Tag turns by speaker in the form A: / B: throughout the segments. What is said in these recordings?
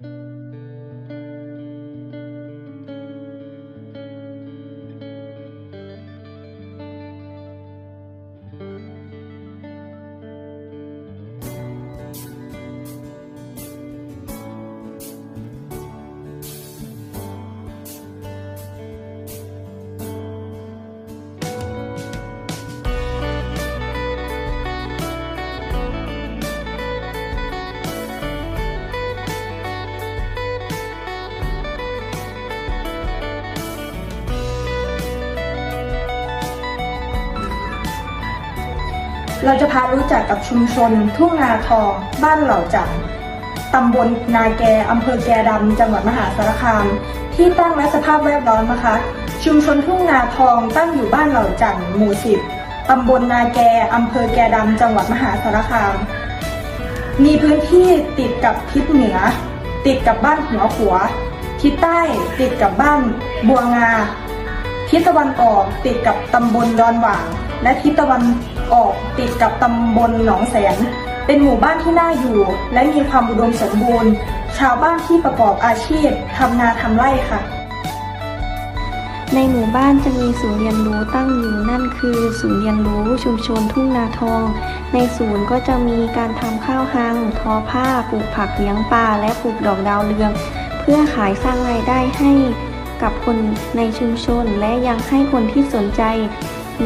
A: thank you เราจะพารู้จักกับชุมชน ทุ่งนาทอง บ้านเหล่าจันตำบลนาแกอำเภอแกดำจังหวัดมหาสารคาม ที่ตั้งและสภาพแวดล้อมนะคะ ชุมชนทุ่งนาทองตั้งอยู่บ้านเหล่าจันหมู่สิบตำบลนาแกอำเภอแกดำจังหวัดมหาสารคาม มีพื้นที่ติดกับทิศเหนือ ติดกับบ้านหัวขัว ทิศใต้ติดกับบ้านบัวงา ทิศตะวันออกติดกับตำบลดอนหว่างและทิศตะวันออกติดกับตำบลหนองแสน เป็นหมู่บ้านที่น่าอยู่ และมีความอุดมสมบูรณ์ ชาวบ้านที่ประกอบอาชีพทำนาทำไร่ค่ะ
B: ในหมู่บ้านจะมีศูนย์เรียนรู้ตั้งอยู่นั่นคือ ศูนย์เรียนรู้ชุมชนทุ่งนาทอง ในศูนย์ก็จะมีการทำข้าวหัง ทอผ้าปลูกผักเลี้ยงปลาและปลูกดอกดาวเรือง เพื่อขายสร้างรายได้ให้ กับคนในชุมชน และยังให้คนที่สนใจ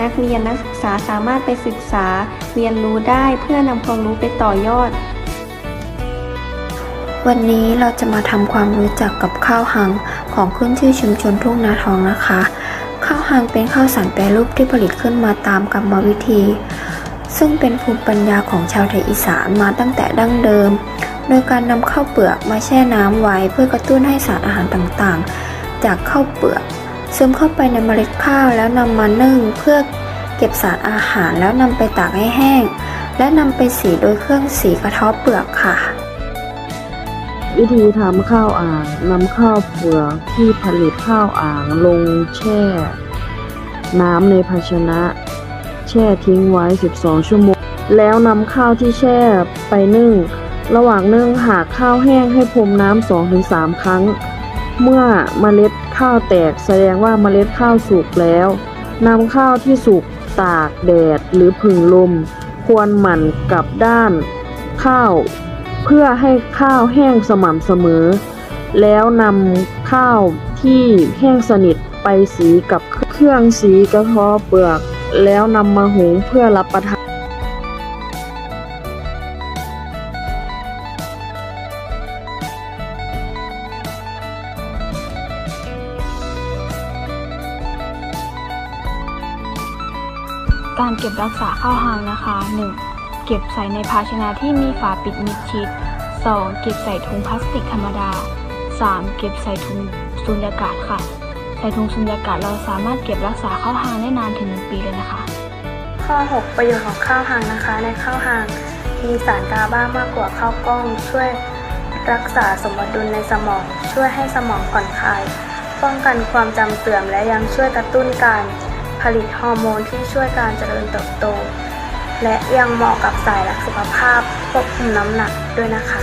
B: นักเรียนนักศึกษาสามารถไปศึกษาเรียนรู้ได้เพื่อนำความรู้ไปต่อยอด
C: วันนี้เราจะมาทำความรู้จักกับข้าวหังของขึ้นชื่อชุมชนทุ่งนาทองนะคะ ข้าวหังเป็นข้าวสารแปรรูปที่ผลิตขึ้นมาตามกรรมวิธี ซึ่งเป็นภูมิปัญญาของชาวไทยอีสานมาตั้งแต่ดั้งเดิม โดยการนำข้าวเปลือกมาแช่น้ำไว้เพื่อกระตุ้นให้สารอาหารต่างๆ จากข้าวเปลือกซึมเข้าไปในเมล็ดข้าวแล้วนำมานึ่งเพื่อเก็บสารอาหารแล้วนำไปตากให้แห้ง และนำไปสีโดยเครื่องสีกระเทาะเปลือกค่ะ
D: วิธีทำข้าวอ่างนำข้าวเปลือกที่ผลิตข้าวอ่างลงแช่ น้ำในภาชนะ แช่ทิ้งไว้ 12 ชั่วโมง แล้วนำข้าวที่แช่ไปนึ่ง ระหว่างนึ่งหากข้าวแห้งให้พรมน้ำ2-3 ครั้ง เมื่อเมล็ดข้าวแตกแสดงว่าเมล็ดข้าวสุกแล้วนำข้าวที่สุกตากแดดหรือผึ่งลม ควรหมั่นกลับด้านข้าว เพื่อให้ข้าวแห้งสม่ำเสมอ แล้วนำข้าวที่แห้งสนิทไปสีกับเครื่องสีกระทาะเปลือก แล้วนำมาหุงเพื่อรับประทาน
B: การเก็บรักษาข้าวหางนะคะ 1. เก็บใส่ในภาชนะที่มีฝาปิดมิดชิด 2. เก็บใส่ถุงพลาสติกธรรมดา 3. เก็บใส่ถุงสุญญากาศค่ะ ใส่ถุงสุญญากาศเราสามารถเก็บรักษาข้าวหางได้นานถึง 1 ปีเลยนะคะ
A: ข้อ 6 ประโยชน์ของข้าวหางนะคะ ในข้าวหางมีสารกาบ้ามากกว่าข้าวกล้อง ช่วยรักษาสมดุลในสมอง ช่วยให้สมองผ่อนคลาย ป้องกันความจำเสื่อมและยังช่วยกระตุ้นการ ผลิตฮอร์โมนที่ช่วยการเจริญเติบโต และยังเหมาะกับสายรักสุขภาพควบคุมน้ำหนักด้วยนะคะ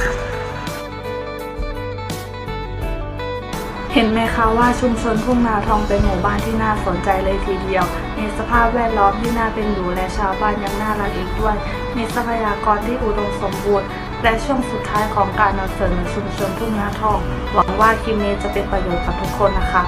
E: เห็นไหมคะว่าชุมชนทุ่งนาทองเป็นหมู่บ้านที่น่าสนใจเลยทีเดียว มีสภาพแวดล้อมที่น่าเป็นอยู่และชาวบ้านยังน่ารักอีกด้วย มีทรัพยากรที่อุดมสมบูรณ์และช่วงสุดท้ายของการนำเสนอชุมชนทุ่งนาทอง หวังว่าคลิปนี้จะเป็นประโยชน์กับทุกคนนะคะ